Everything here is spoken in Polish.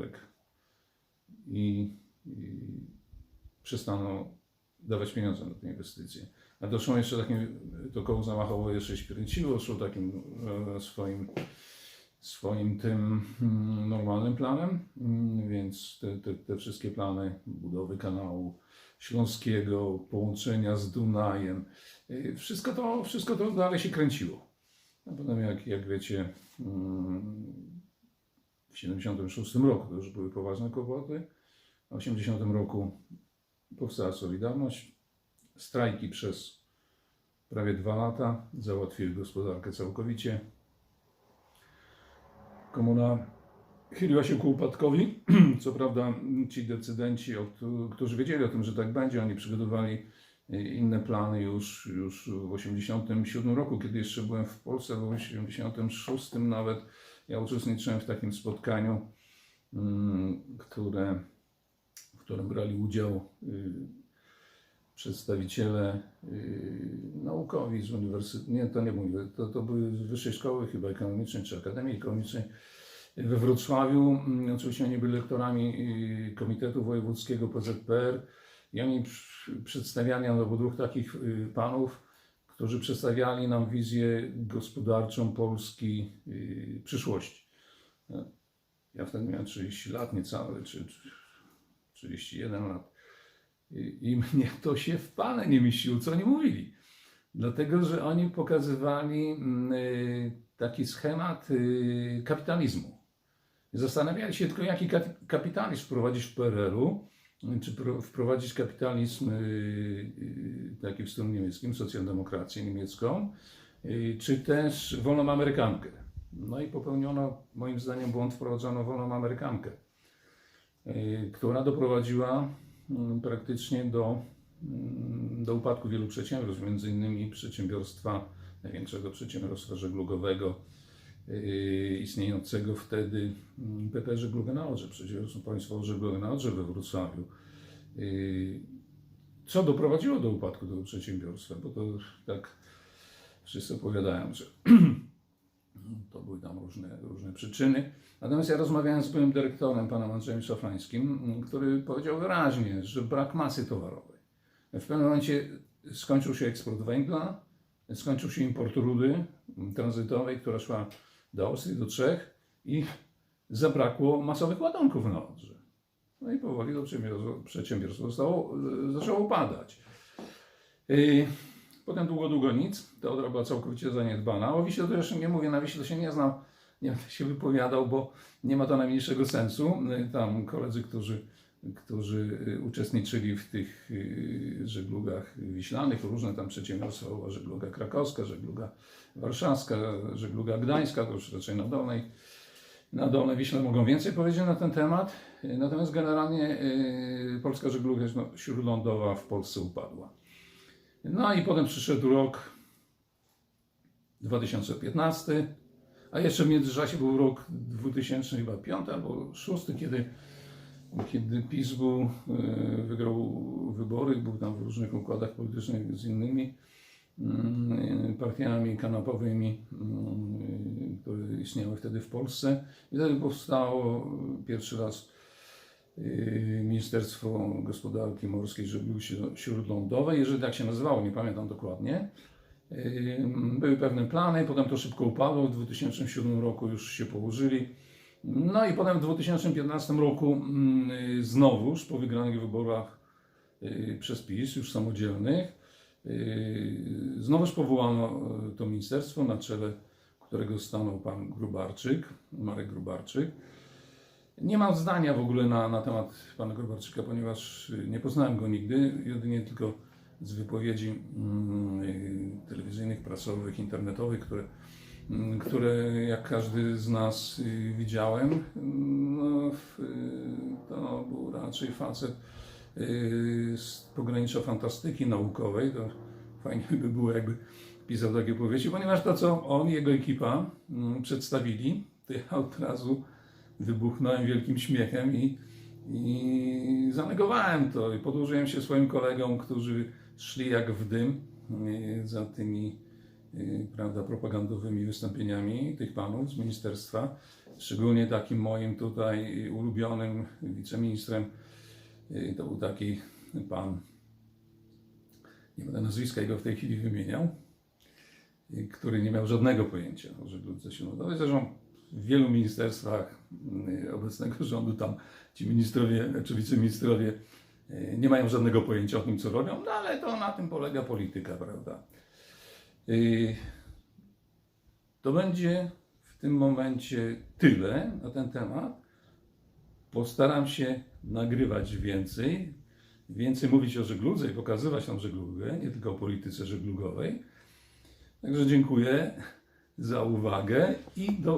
spółek i, i przestaną dawać pieniądze na te inwestycje. A doszło jeszcze takim, to koło zamachowe jeszcze się kręciło, szło takim e, swoim, swoim tym mm, normalnym planem, Mm, więc te, te, te wszystkie plany budowy kanału śląskiego, połączenia z Dunajem, y, wszystko to, wszystko to dalej się kręciło. A potem jak, jak wiecie, mm, w 76 roku to już były poważne kłopoty, w 80 roku powstała Solidarność, strajki przez prawie dwa lata załatwiły gospodarkę całkowicie. Komuna chyliła się ku upadkowi. Co prawda ci decydenci, którzy wiedzieli o tym, że tak będzie, oni przygotowali inne plany już, już w 87 roku, kiedy jeszcze byłem w Polsce, w 86 nawet. Ja uczestniczyłem w takim spotkaniu, mm, które, w którym brali udział y, przedstawiciele y, naukowi z uniwersytetu, nie, to nie mówię, to, to były wyższej szkoły chyba ekonomicznej czy akademii ekonomicznej we Wrocławiu. Mm, Oczywiście oni byli lektorami y, Komitetu Wojewódzkiego PZPR i oni przedstawiali nam, dwóch takich y, panów, którzy przedstawiali nam wizję gospodarczą Polski y, przyszłości. Ja wtedy miałem 30 lat, niecałe, czy, czy 31 lat. I, mnie to się w pane nie mieściło, co oni mówili. Dlatego, że oni pokazywali mm, y, taki schemat kapitalizmu. Zastanawiali się tylko, jaki ka- kapitalizm wprowadzić w PRL-u, czy pro- wprowadzić kapitalizm y, y, taki w stylu niemieckim, socjaldemokrację niemiecką, y, czy też wolną amerykankę. No i popełniono, moim zdaniem, błąd, wprowadzono wolną amerykankę, która doprowadziła mm, praktycznie do, mm, do upadku wielu przedsiębiorstw, między innymi przedsiębiorstwa, największego przedsiębiorstwa żeglugowego istniejącego wtedy mm, PP Żegluga na Odrze, przedsiębiorstwo państwowe Żegluga na Odrze we Wrocławiu. Yy, Co doprowadziło do upadku tego przedsiębiorstwa, bo to tak wszyscy opowiadają, że to były tam różne, różne przyczyny. Natomiast ja rozmawiałem z byłym dyrektorem, panem Andrzejem Szafrańskim, który powiedział wyraźnie, że brak masy towarowej. W pewnym momencie skończył się eksport węgla, skończył się import rudy tranzytowej, która szła do Austrii, do Czech i zabrakło masowych ładunków na Odrze. No i powoli to przedsiębiorstwo- przedsiębiorstwo zostało, e, zaczęło upadać. Yy, Potem długo, długo nic. Ta Odra była całkowicie zaniedbana. O Wiśle to jeszcze nie mówię, na Wiśle się nie znam, nie będę się wypowiadał, bo nie ma to najmniejszego sensu. Y, Tam koledzy, którzy, którzy y, uczestniczyli w tych y, żeglugach wiślanych, różne tam przedsiębiorstwa, była żegluga krakowska, żegluga warszawska, żegluga gdańska, to już raczej na Dolnej, na Dolnej Wiśle mogą więcej powiedzieć na ten temat. Natomiast generalnie y, polska żegluga śródlądowa w Polsce upadła. No i potem przyszedł rok 2015, a jeszcze w międzyczasie był rok 2005 albo 2006, kiedy, kiedy PiS był, e, wygrał wybory, był tam w różnych układach politycznych z innymi mm, partiami kanapowymi, mm, które istniały wtedy w Polsce. I wtedy powstało pierwszy raz y, Ministerstwo Gospodarki Morskiej Żeglugi Śró- Śródlądowej, jeżeli tak się nazywało, nie pamiętam dokładnie. Y, Były pewne plany, potem to szybko upadło, w 2007 roku już się położyli. No i potem w 2015 roku mm, y, znowuż po wygranych wyborach y, przez PiS, już samodzielnych, y, znowuż powołano to ministerstwo, na czele którego stanął pan Grubarczyk, Marek Grubarczyk. Nie mam zdania w ogóle na, na temat pana Grubarczyka, ponieważ nie poznałem go nigdy, jedynie tylko z wypowiedzi mm, telewizyjnych, prasowych, internetowych, które, które jak każdy z nas y, widziałem. No, w- y, to był raczej facet y, z pogranicza fantastyki naukowej. To fajnie by było, jakby pisał takie powieści, ponieważ to, co on i jego ekipa mm, przedstawili, to ja od razu wybuchnąłem wielkim śmiechem i, i zanegowałem to. I podłożyłem się swoim kolegom, którzy szli jak w dym za tymi prawda, propagandowymi wystąpieniami tych panów z ministerstwa. Szczególnie takim moim tutaj ulubionym wiceministrem y, to był taki pan, nie będę nazwiska jego w tej chwili wymieniał, y, który nie miał żadnego pojęcia o żegludze śródlądowej. Zresztą w wielu ministerstwach y, obecnego rządu tam ci ministrowie czy wiceministrowie y, nie mają żadnego pojęcia o tym, co robią, no ale to na tym polega polityka, prawda? Y, To będzie w tym momencie tyle na ten temat. Postaram się nagrywać więcej, więcej mówić o żegludze i pokazywać tam żeglugę, nie tylko o polityce żeglugowej. Także dziękuję za uwagę i do